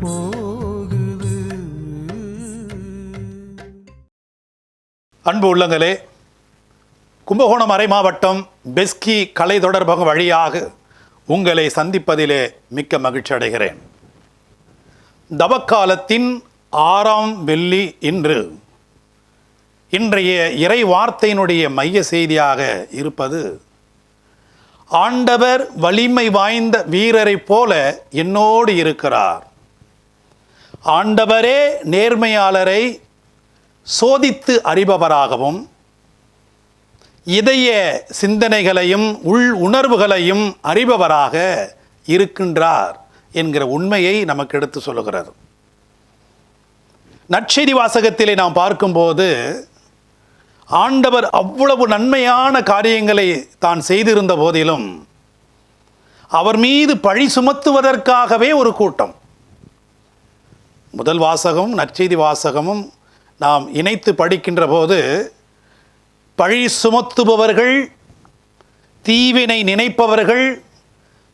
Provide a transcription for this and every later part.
போகுது. அன்பு உள்ளங்களே கும்பகோணம் அரை மாவட்டம் பெஸ்கி கலை தொடர்பக வழியாக உங்களை சந்திப்பதிலே மிக்க மகிழ்ச்சி அடைகிறேன். தவக்காலத்தின் ஆறாம் வெள்ளி இன்று இன்றைய இறை வார்த்தையினுடைய மைய செய்தியாக இருப்பது ஆண்டவர் வலிமை வாய்ந்த வீரரைப் போல என்னோடு இருக்கிறார். ஆண்டவரே நேர்மையாளரை சோதித்து அறிபவராகவும் இதய சிந்தனைகளையும் உள் உணர்வுகளையும் அறிபவராக இருக்கின்றார் என்கிற உண்மையை நமக்கு எடுத்து சொல்லுகிறது. நற்செய்தி வாசகத்திலே நாம் பார்க்கும்போது ஆண்டவர் அவ்வளவு நன்மையான காரியங்களை தான் செய்திருந்த போதிலும் அவர் மீது பழி சுமத்துவதற்காகவே ஒரு கூட்டம். முதல் வாசகமும் நற்செய்தி வாசகமும் நாம் இணைத்து படிக்கின்ற போது பழி சுமத்துபவர்கள் தீவினை நினைப்பவர்கள்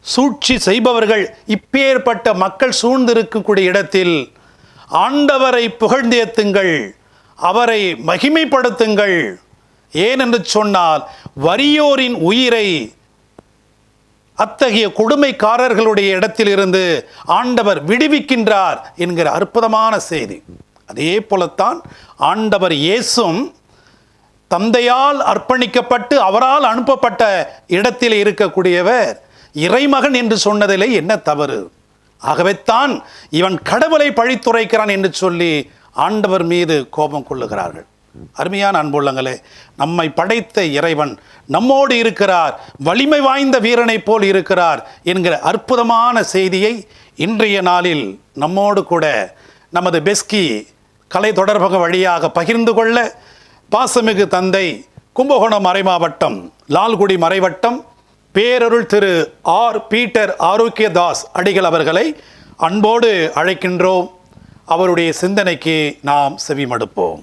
சூழ்ச்சி செய்பவர்கள் இப்பேற்பட்ட மக்கள் சூழ்ந்திருக்கக்கூடிய இடத்தில் ஆண்டவரை புகழ்ந்தேத்துங்கள் அவரை மகிமைப்படுத்துங்கள். ஏனென்று சொன்னால் வறியோரின் உயிரை அத்தகைய கொடுமைக்காரர்களுடைய இடத்திலிருந்து ஆண்டவர் விடுவிக்கின்றார் என்கிற அற்புதமான செய்தி. அதே போலத்தான் ஆண்டவர் இயேசும் தந்தையால் அர்ப்பணிக்கப்பட்டு அவரால் அனுப்பப்பட்ட இடத்தில் இருக்கக்கூடியவர் இறைமகன் என்று சொன்னதிலே என்ன தவறு? ஆகவேத்தான் இவன் கடவுளை பழித்துரைக்கிறான் என்று சொல்லி ஆண்டவர் மீது கோபம் கொள்ளுகிறார்கள். அருமையான அன்புள்ளங்களே நம்மை படைத்த இறைவன் நம்மோடு இருக்கிறார் வலிமை வாய்ந்த வீரனைப் போல் இருக்கிறார் என்கிற அற்புதமான செய்தியை இன்றைய நாளில் நம்மோடு கூட நமது பெஸ்கி கலை தொடர்பக வழியாக பகிர்ந்து கொள்ள பாசமிகு தந்தை கும்பகோணம் மறைமாவட்டம் லால்குடி மறைவட்டம் பேரருள் திரு ஆர் பீட்டர் ஆரோக்கியதாஸ் அடிகள் அவர்களை அன்போடு அழைக்கின்றோம். அவருடைய சிந்தனைக்கு நாம் செவிமடுப்போம்.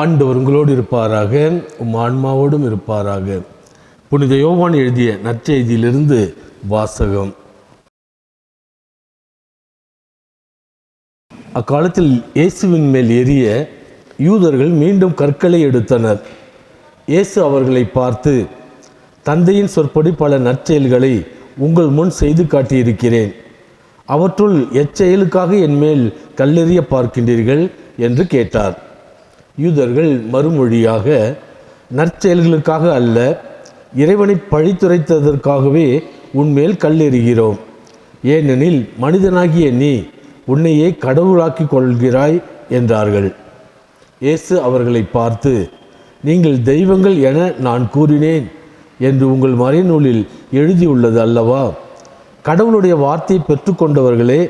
ஆண்டவர் உங்களோடு இருப்பாராக உம் ஆன்மாவோடும் இருப்பாராக. புனித யோவான் எழுதிய நற்செய்தியிலிருந்து வாசகம். அக்காலத்தில் இயேசுவின் மேல் எரிய யூதர்கள் மீண்டும் கற்களை எடுத்தனர். இயேசு அவர்களை பார்த்து தந்தையின் சொற்படி பல நற்செயல்களை உங்கள் முன் செய்து காட்டியிருக்கிறேன். அவற்றுள் எச்செயலுக்காக என் மேல் கல்லெறிய பார்க்கின்றீர்கள் என்று கேட்டார். யூதர்கள் மறுமொழியாக நற்செயல்களுக்காக அல்ல இறைவனை பழித்துரைத்ததற்காகவே உன்மேல் கல்லெறிகிறோம். ஏனெனில் மனிதனாகிய நீ உன்னையே கடவுளாக்கிக் கொள்கிறாய் என்றார்கள். இயேசு அவர்களை பார்த்து நீங்கள் தெய்வங்கள் என நான் கூறினேன் என்று உங்கள் மறைநூலில் எழுதியுள்ளது அல்லவா? கடவுளுடைய வார்த்தையை பெற்றுக்கொண்டவர்களே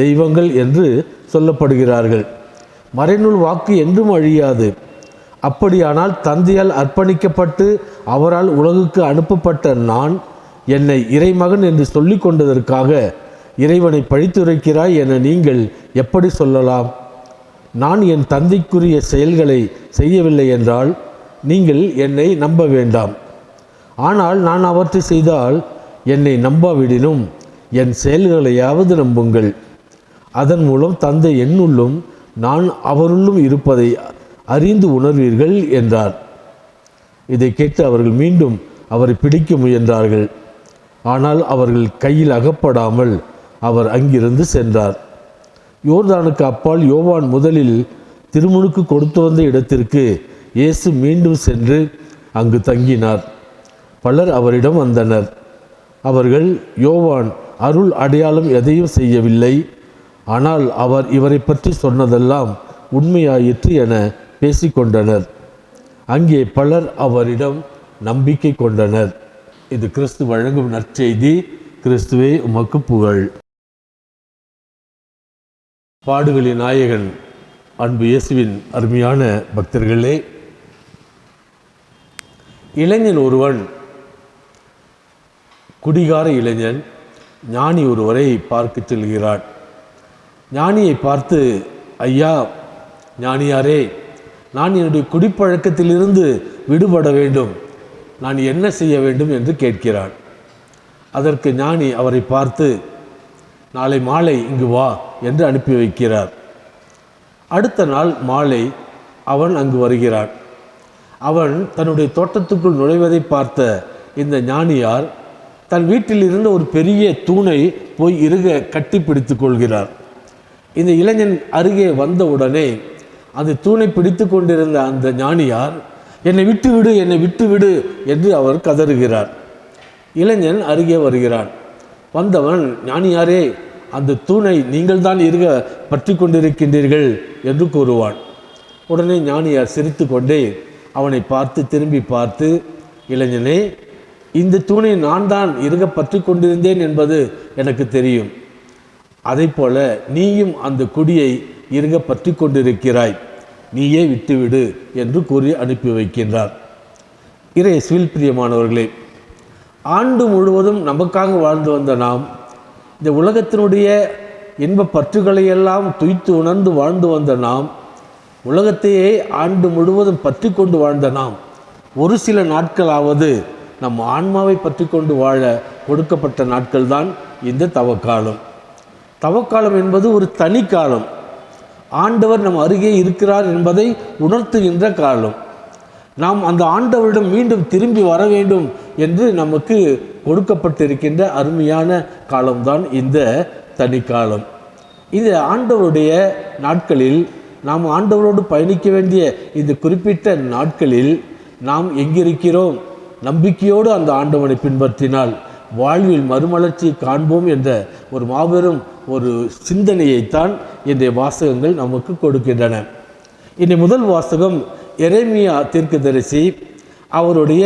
தெய்வங்கள் என்று சொல்லப்படுகிறார்கள். மறைநூல் வாக்கு என்றும் அழியாது. அப்படியானால் தந்தையால் அர்ப்பணிக்கப்பட்டு அவரால் உலகுக்கு அனுப்பப்பட்ட நான் என்னை இறைமகன் என்று சொல்லிக் கொண்டதற்காக இறைவனை பழித்துரைக்கிறாய் என நீங்கள் எப்படி சொல்லலாம்? நான் என் தந்தைக்குரிய செயல்களை செய்யவில்லை என்றால் நீங்கள் என்னை நம்ப வேண்டாம். ஆனால் நான் அவற்றை செய்தால் என்னை நம்பாவிடினும் என் செயல்களையாவது நம்புங்கள். அதன் மூலம் தந்தை என்னுள்ளும் நான் அவருள்ளும் இருப்பதை அறிந்து உணர்வீர்கள் என்றார். இதை கேட்டு அவர்கள் மீண்டும் அவரை பிடிக்க முயன்றார்கள். ஆனால் அவர்கள் கையில் அகப்படாமல் அவர் அங்கிருந்து சென்றார். யோர்தானுக்கு அப்பால் யோவான் முதலில் திருமுழுக்கு கொடுத்து வந்த இடத்திற்கு இயேசு மீண்டும் சென்று அங்கு தங்கினார். பலர் அவரிடம் வந்தனர். அவர்கள் யோவான் அருள் அடையாளம் எதையும் செய்யவில்லை. ஆனால் அவர் இவரை பற்றி சொன்னதெல்லாம் உண்மையாயிற்று என பேசிக்கொண்டனர். அங்கே பலர் அவரிடம் நம்பிக்கை கொண்டனர். இது கிறிஸ்து வழங்கும் நற்செய்தி. கிறிஸ்துவே உமக்கு புகழ். பாடுகளின் நாயகன் அன்பு இயேசுவின் அருமையான பக்தர்களே இளைஞன் ஒருவன் குடிகார இளைஞன் ஞானி ஒருவரை பார்க்க செல்கிறான். ஞானியை பார்த்து ஐயா ஞானியாரே நான் என்னுடைய குடிப்பழக்கத்திலிருந்து விடுபட வேண்டும். நான் என்ன செய்ய வேண்டும்? என்று கேட்கிறான். அதற்கு ஞானி அவரை பார்த்து நாளை மாலை இங்கு வா என்று அனுப்பி வைக்கிறார். அடுத்த நாள் மாலை அவன் அங்கு வருகிறான். அவன் தன்னுடைய தோட்டத்துக்குள் நுழைவதை பார்த்த இந்த ஞானியார் தன் வீட்டிலிருந்து ஒரு பெரிய தூணை போய் இறுக கட்டி பிடித்து கொள்கிறார். இந்த இளைஞன் அருகே வந்தவுடனே அந்த தூணை பிடித்து கொண்டிருந்த அந்த ஞானியார் என்னை விட்டு விடு என்னை விட்டு விடு என்று அவர் கதறுகிறார். இளைஞன் அருகே வருகிறான். வந்தவன் ஞானியாரே அந்த தூணை நீங்கள் தான் இருக பற்றி கொண்டிருக்கின்றீர்கள் என்று கூறுவான். உடனே ஞானியார் சிரித்து கொண்டே அவனை பார்த்து திரும்பி பார்த்து இளைஞனே இந்த தூணை நான் தான் இருக பற்றி கொண்டிருந்தேன் என்பது எனக்கு தெரியும். அதை போல நீயும் அந்த குடியை இருக பற்றி கொண்டிருக்கிறாய் நீயே விட்டுவிடு என்று கூறி அனுப்பி வைக்கின்றார். இறைய சிவில் பிரியமானவர்களே ஆண்டு முழுவதும் நமக்காக வாழ்ந்து வந்த நாம் இந்த உலகத்தினுடைய இன்ப பற்றுகளையெல்லாம் துய்த்து உணர்ந்து வாழ்ந்து வந்த நாம் உலகத்தையே ஆண்டு முழுவதும் பற்றி கொண்டு வாழ்ந்த நாம் ஒரு சில நாட்களாவது நம் ஆன்மாவை பற்றி கொண்டு வாழ கொடுக்கப்பட்ட நாட்கள்தான் இந்த தவக்காலம். தவக்காலம் என்பது ஒரு தனி காலம். ஆண்டவர் நம் அருகே இருக்கிறார் என்பதை உணர்த்துகின்ற காலம். நாம் அந்த ஆண்டவரிடம் மீண்டும் திரும்பி வர வேண்டும் என்று நமக்கு கொடுக்கப்பட்டிருக்கின்ற அருமையான காலம்தான் இந்த தனி காலம். இது ஆண்டவருடைய நாட்களில் நாம் ஆண்டவரோடு பயணிக்க வேண்டிய இந்த குறிப்பிட்ட நாட்களில் நாம் எங்கிருக்கிறோம்? நம்பிக்கையோடு அந்த ஆண்டவனை பின்பற்றினால் வாழ்வில் மறுமலர்ச்சியை காண்போம் என்ற ஒரு மாபெரும் ஒரு சிந்தனையைத்தான் இந்த வாசகங்கள் நமக்கு கொடுக்கின்றன. இனி முதல் வாசகம் எரேமியா தீர்க்கதரிசி அவருடைய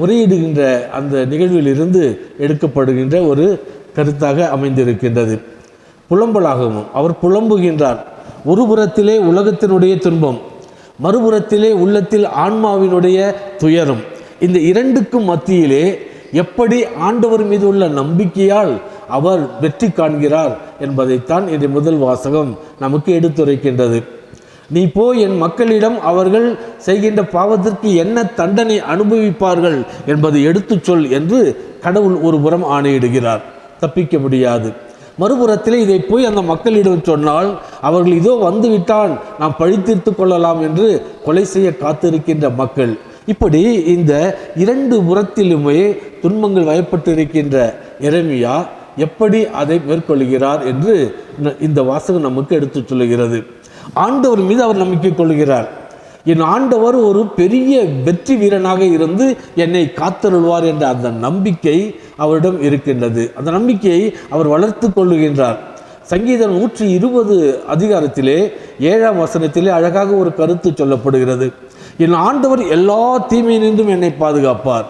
முறையிடுகின்ற அந்த நிகழ்விலிருந்து எடுக்கப்படுகின்ற ஒரு கருத்தாக அமைந்திருக்கின்றது. புலம்பலாகவும் அவர் புலம்புகின்றார். ஒரு புறத்திலே உலகத்தினுடைய துன்பம் மறுபுறத்திலே உள்ளத்தில் ஆன்மாவினுடைய துயரம். இந்த இரண்டுக்கும் மத்தியிலே எப்படி ஆண்டவர் மீது உள்ள நம்பிக்கையால் அவர் வெற்றி காண்கிறார் என்பதைத்தான் இன்று முதல் வாசகம் நமக்கு எடுத்துரைக்கின்றது. நீ போய் என் மக்களிடம் அவர்கள் செய்கின்ற பாவத்திற்கு என்ன தண்டனை அனுபவிப்பார்கள் என்பதை எடுத்துச் சொல் என்று கடவுள் ஒரு புறம் ஆணையிடுகிறார். தப்பிக்க முடியாது. மறுபுறத்தில் இதை போய் அந்த மக்களிடம் சொன்னால் அவர்கள் இதோ வந்துவிட்டான் நாம் பழித்தீர்த்து கொள்ளலாம் என்று கொலை செய்ய காத்திருக்கின்ற மக்கள். இப்படி இந்த இரண்டு புறத்திலுமே துன்பங்கள் வயப்பட்டிருக்கின்ற எரேமியா எப்படி அதை மேற்கொள்கிறார் என்று இந்த வாசகம் நமக்கு எடுத்துச் சொல்லுகிறது. ஆண்டவர் மீது அவர் நம்பிக்கை கொள்கிறார். என் ஆண்டவர் ஒரு பெரிய வெற்றி வீரனாக இருந்து என்னை காத்தருள்வார் என்ற அந்த நம்பிக்கை அவரிடம் இருக்கின்றது. அந்த நம்பிக்கையை அவர் வளர்த்து கொள்ளுகின்றார். சங்கீதம் நூற்றி இருபது அதிகாரத்திலே ஏழாம் வசனத்திலே அழகாக ஒரு கருத்து சொல்லப்படுகிறது. என் ஆண்டவர் எல்லா தீமையினின்றும் என்னை பாதுகாப்பார்.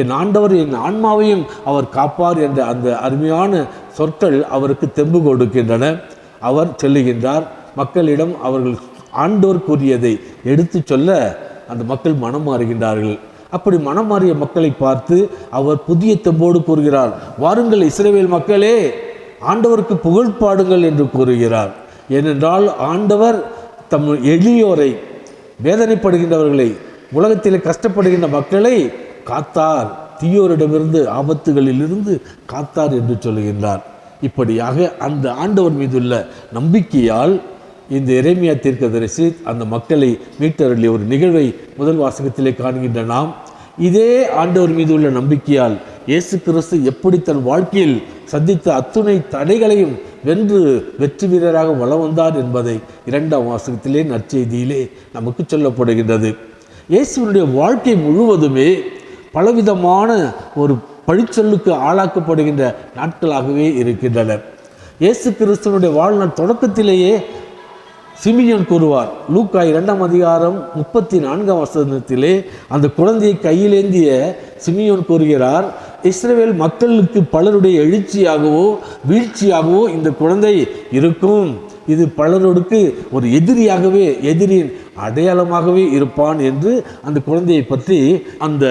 என் ஆண்டவர் என் ஆன்மாவையும் அவர் காப்பார் என்ற அந்த அருமையான சொற்கள் அவருக்கு தெம்பு கொடுக்கின்றன. அவர் சொல்லுகின்றார் மக்களிடம் அவர்கள் ஆண்டோர் கூறியதை எடுத்து சொல்ல அந்த மக்கள் மனம் மாறுகின்றார்கள். அப்படி மனம் மாறிய மக்களை பார்த்து அவர் புதிய தெம்போடு கூறுகிறார் வாருங்கள் இஸ்ரேவேல் மக்களே ஆண்டவருக்கு புகழ் பாடுங்கள் என்று கூறுகிறார். ஏனென்றால் ஆண்டவர் தம் எளியோரை வேதனைப்படுகின்றவர்களை உலகத்தில் கஷ்டப்படுகின்ற மக்களை காத்தார் தீயோரிடமிருந்து ஆபத்துகளிலிருந்து காத்தார் என்று சொல்லுகின்றார். இப்படியாக அந்த ஆண்டவர் மீதுள்ள நம்பிக்கையால் இந்த இறைமையா தீர்க்கதரிசி அந்த மக்களை மீட்டருளிய ஒரு நிகழ்வை முதல் வாசகத்திலே காண்கின்ற நாம் இதே ஆண்டவர் மீது உள்ள நம்பிக்கையால் இயேசு கிறிஸ்து எப்படி தன் வாழ்க்கையில் சந்தித்த அத்துணை தடைகளையும் வென்று வெற்றி வீரராக வளம் வந்தார் என்பதை இரண்டாம் வாசகத்திலே நற்செய்தியிலே நமக்கு சொல்லப்படுகின்றது. இயேசுவினுடைய வாழ்க்கை முழுவதுமே பலவிதமான ஒரு பழிச்சொல்லுக்கு ஆளாக்கப்படுகின்ற நாட்களாகவே இருக்கின்றன. இயேசு கிறிஸ்துவனுடைய வாழ்நாள் தொடக்கத்திலேயே சிமியன் கூறுவார் லூக்கா இரண்டாம் அதிகாரம் முப்பத்தி நான்காம் வசனத்திலே அந்த குழந்தையை கையிலேந்திய சிமியோன் கூறுகிறார் இஸ்ரேல் மக்களுக்கு பலருடைய எழுச்சியாகவோ வீழ்ச்சியாகவோ இந்த குழந்தை இருக்கும். இது பலருக்கு ஒரு எதிரியாகவே எதிரியின் அடையாளமாகவே இருப்பான் என்று அந்த குழந்தையை பற்றி அந்த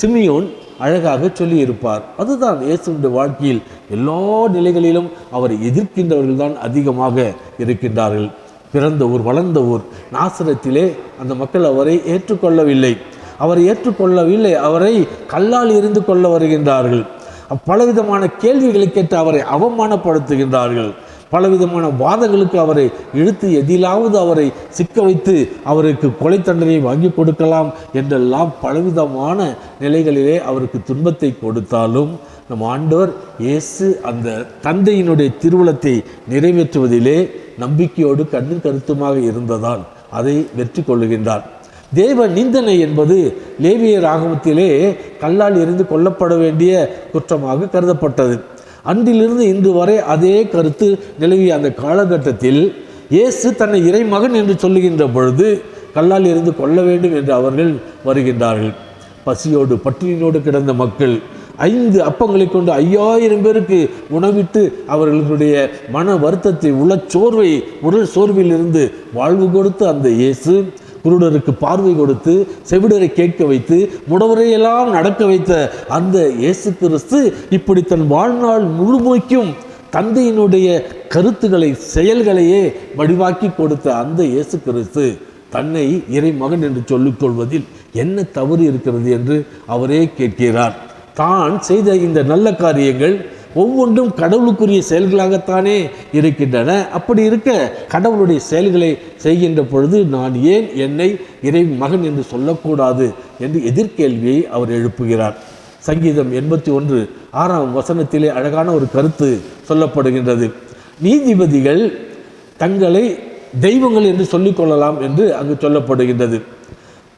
சிமியோன் அழகாக சொல்லியிருப்பார். அதுதான் இயேசுடைய வாழ்க்கையில் எல்லா நிலைகளிலும் அவரை எதிர்க்கின்றவர்கள் தான் அதிகமாக இருக்கின்றார்கள். பிறந்த ஊர் வளர்ந்த ஊர் நாசரத்திலே அந்த மக்கள் அவரை ஏற்றுக்கொள்ளவில்லை. அவரை ஏற்றுக்கொள்ளவில்லை அவரை கல்லால் எறிந்து கொள்ள வருகின்றார்கள். பலவிதமான கேள்விகளை கேட்டு அவரை அவமானப்படுத்துகின்றார்கள். பலவிதமான வாதங்களுக்கு அவரை இழுத்து எதிலாவது அவரை சிக்க வைத்து அவருக்கு கொலை தண்டனை வாங்கி கொடுக்கலாம் என்றெல்லாம் பலவிதமான நிலைகளிலே அவருக்கு துன்பத்தை கொடுத்தாலும் நம் ஆண்டோர் இயேசு அந்த தந்தையினுடைய திருவுளத்தை நிறைவேற்றுவதிலே நம்பிக்கையோடு கண்ணின் கருத்துமாக இருந்ததால் அதை வெற்றி கொள்ளுகின்றார். தேவ நிந்தனை என்பது லேவிய ராகவத்திலே கல்லால் இருந்து கொல்லப்பட வேண்டிய குற்றமாக கருதப்பட்டது. அன்றிலிருந்து இன்று வரை அதே கருத்து நிலவிய அந்த காலகட்டத்தில் இயேசு தன்னை இறைமகன் என்று சொல்லுகின்ற பொழுது கல்லால் இருந்து கொள்ள வேண்டும் என்று அவர்கள் வருகின்றார்கள். பசியோடு பட்டினியோடு கிடந்த மக்கள் ஐந்து அப்பங்களை கொண்டு ஐயாயிரம் பேருக்கு உணவிட்டு அவர்களுடைய மன வருத்தத்தை உளச்சோர்வை உடல் சோர்விலிருந்து வாழ்வு கொடுத்து அந்த இயேசு குருடருக்கு பார்வை கொடுத்து செவிடரை கேட்க வைத்து முடவரையெல்லாம் நடக்க வைத்த அந்த இயேசு கிறிஸ்து இப்படி தன் வாழ்நாள் முழுமைக்கும் தந்தையினுடைய கருத்துக்களை செயல்களையே வடிவாக்கி கொடுத்த அந்த இயேசு கிறிஸ்து தன்னை இறைமகன் என்று சொல்லிக்கொள்வதில் என்ன தவறு இருக்கிறது என்று அவரே கேட்கிறார். தான் செய்த இந்த நல்ல காரியங்கள் ஒவ்வொன்றும் கடவுளுக்குரிய செயல்களாகத்தானே இருக்கின்றன. அப்படி இருக்க கடவுளுடைய செயல்களை செய்கின்ற பொழுது நான் ஏன் என்னை இறை மகன் என்று சொல்லக்கூடாது என்று எதிர்கேள்வியை அவர் எழுப்புகிறார். சங்கீதம் எண்பத்தி ஒன்று ஆறாம் வசனத்திலே அழகான ஒரு கருத்து சொல்லப்படுகின்றது. நீதிபதிகள் தங்களை தெய்வங்கள் என்று சொல்லிக்கொள்ளலாம் என்று அங்கு சொல்லப்படுகின்றது.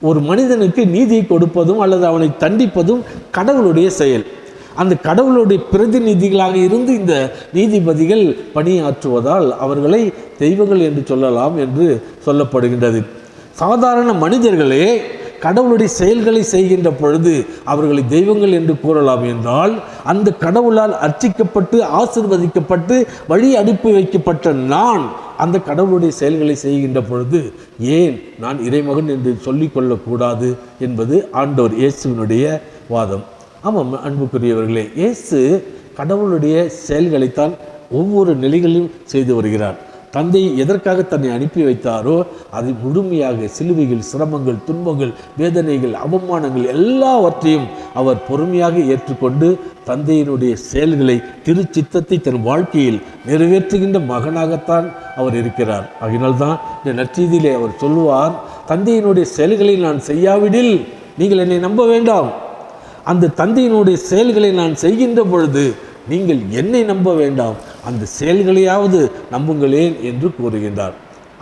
ஒரு மனிதனுக்கு நீதியை கொடுப்பதும் அல்லது அவனை தண்டிப்பதும் கடவுளுடைய செயல். அந்த கடவுளுடைய பிரதிநிதிகளாக இருந்து இந்த நீதிபதிகள் பணியாற்றுவதால் அவர்களை தெய்வங்கள் என்று சொல்லலாம் என்று சொல்லப்படுகின்றது. சாதாரண மனிதர்களே கடவுளுடைய செயல்களை செய்கின்ற பொழுது அவர்களை தெய்வங்கள் என்று கூறலாம் என்றால் அந்த கடவுளால் அர்ச்சிக்கப்பட்டு ஆசிர்வதிக்கப்பட்டு வழி அனுப்பி வைக்கப்பட்ட நான் அந்த கடவுளுடைய செயல்களை செய்கின்ற பொழுது ஏன் நான் இறைமகன் என்று சொல்லிக்கொள்ளக்கூடாது என்பது ஆண்டோர் இயேசுவினுடைய வாதம். ஆமாம் அன்புக்குரியவர்களே இயேசு கடவுளுடைய செயல்களைத்தான் ஒவ்வொரு நிலைகளிலும் செய்து வருகிறார். தந்தை எதற்காக தன்னை அனுப்பி வைத்தாரோ அதை முழுமையாக சிலுவைகள் சிரமங்கள் துன்பங்கள் வேதனைகள் அவமானங்கள் எல்லாவற்றையும் அவர் பொறுமையாக ஏற்றுக்கொண்டு தந்தையினுடைய செயல்களை திருச்சித்தத்தை தன் வாழ்க்கையில் நிறைவேற்றுகின்ற மகனாகத்தான் அவர் இருக்கிறார். அதனால்தான் இந்த நற்செய்தியிலே அவர் சொல்லுவார் தந்தையினுடைய செயல்களை நான் செய்யாவிடில் நீங்கள் என்னை நம்ப வேண்டாம். அந்த தந்தையினுடைய செயல்களை நான் செய்கின்ற பொழுது நீங்கள் என்னை நம்ப வேண்டாம். அந்த செயல்களையாவது நம்புங்களேன் என்று கூறுகின்றார்.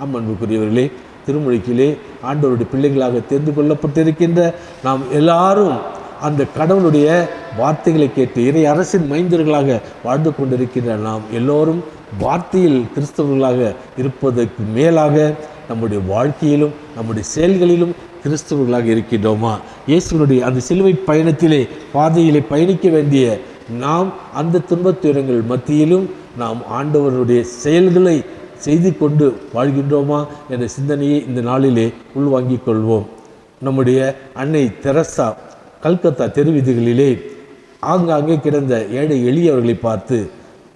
அம்மன்புக்குரியவர்களே திருமொழிக்கிலே ஆண்டவருடைய பிள்ளைகளாக தெரிந்து கொள்ளப்பட்டிருக்கின்ற நாம் எல்லாரும் அந்த கடவுளுடைய வார்த்தைகளை கேட்டு இறை அரசின் மைந்தர்களாக வாழ்ந்து கொண்டிருக்கின்ற நாம் எல்லோரும் வார்த்தையில் கிறிஸ்தவர்களாக இருப்பதற்கு மேலாக நம்முடைய வாழ்க்கையிலும் நம்முடைய செயல்களிலும் கிறிஸ்தவர்களாக இருக்கின்றோமா? இயேசுனுடைய அந்த சிலுவை பயணத்திலே பாதையிலே பயணிக்க வேண்டிய நாம் அந்த துன்பத்துயரங்கள் மத்தியிலும் நாம் ஆண்டவருடைய செயல்களை செய்து கொண்டு வாழ்கின்றோமா என்ற சிந்தனையை இந்த நாளிலே உள்வாங்கிக் கொள்வோம். நம்முடைய அன்னை தெரசா கல்கத்தா தெருவீதிகளிலே ஆங்காங்கே கிடந்த ஏழை எளியவர்களை பார்த்து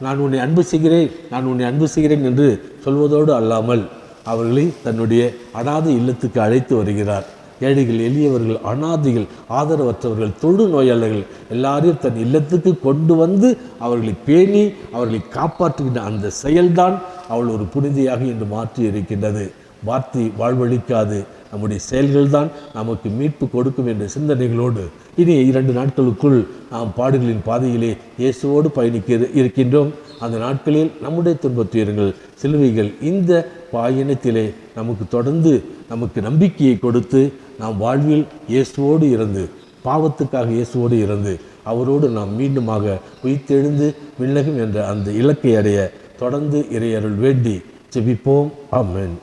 நான் உன்னை அன்பு செய்கிறேன் நான் உன்னை அன்பு செய்கிறேன் என்று சொல்வதோடு அல்லாமல் அவர்களை தன்னுடைய அனாதை இல்லத்துக்கு அழைத்து வருகிறார். ஏழைகள் எளியவர்கள் அனாதைகள் ஆதரவற்றவர்கள் தொழு நோயாளர்கள் எல்லாரையும் தன் இல்லத்துக்கு கொண்டு வந்து அவர்களை பேணி அவர்களை காப்பாற்றுகின்ற அந்த செயல்தான் அவள் ஒரு புனிதையாக இன்று மாற்றி இருக்கின்றது வார்த்தை வாழ்வழிக்காது. நம்முடைய செயல்கள்தான் நமக்கு மீட்பு கொடுக்கும் என்ற சிந்தனைகளோடு இனி இரண்டு நாட்களுக்குள் நாம் பாடுகளின் பாதையிலே இயேசுவோடு பயணிக்க இருக்கின்றோம். அந்த நாட்களில் நம்முடைய துன்பத்துயரங்கள் சிலுவைகள் இந்த பயணத்திலே நமக்கு தொடர்ந்து நமக்கு நம்பிக்கையை கொடுத்து நாம் வாழ்வில் இயேசுவோடு இருந்து பாவத்துக்காக இயேசுவோடு இருந்து அவரோடு நாம் மீண்டுமாக உயிர்த்தெழுந்து விண்ணகம் என்ற அந்த இலக்கை அடைய தொடர்ந்து இறையருள் வேண்டி ஜெபிப்போம். ஆமேன்.